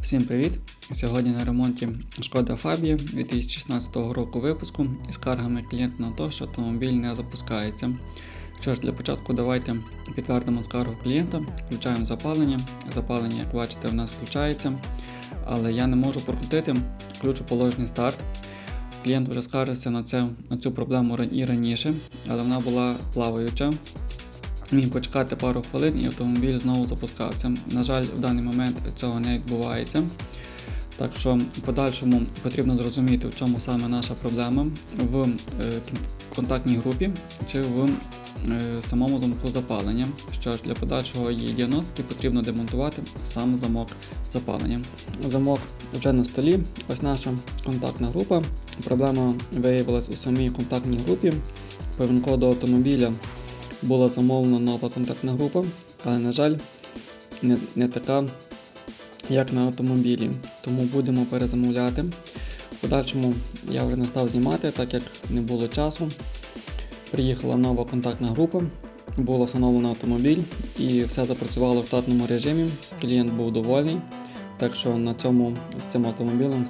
Всім привіт! Сьогодні на ремонті шкода Фабія 2016 року випуску із скаргами клієнта на те, що автомобіль не запускається. Що ж, для початку давайте підтвердимо скаргу клієнта, включаємо запалення. Запалення, як бачите, в нас включається, але я не можу прокрутити ключоположний старт. Клієнт вже скаржився на, це, на цю проблему і раніше, але вона була плаваюча. Міг почекати пару хвилин і автомобіль знову запускався. На жаль, в даний момент цього не відбувається. Так що в подальшому потрібно зрозуміти, в чому саме наша проблема в е, контактній групі чи в е, самому замку запалення. Що ж, для подальшого її діагностики потрібно демонтувати сам замок запалення. Замок вже на столі. Ось наша контактна група. Проблема виявилась у самій контактній групі. По ВІН-коду автомобіля була замовлена нова контактна група, але, на жаль, не, не така, як на автомобілі. Тому будемо перезамовляти. В подальшому я вже не став знімати, так як не було часу. Приїхала нова контактна група, було встановлено автомобіль і все запрацювало в штатному режимі. Клієнт був довольний. Так що на цьому з цим автомобілем все.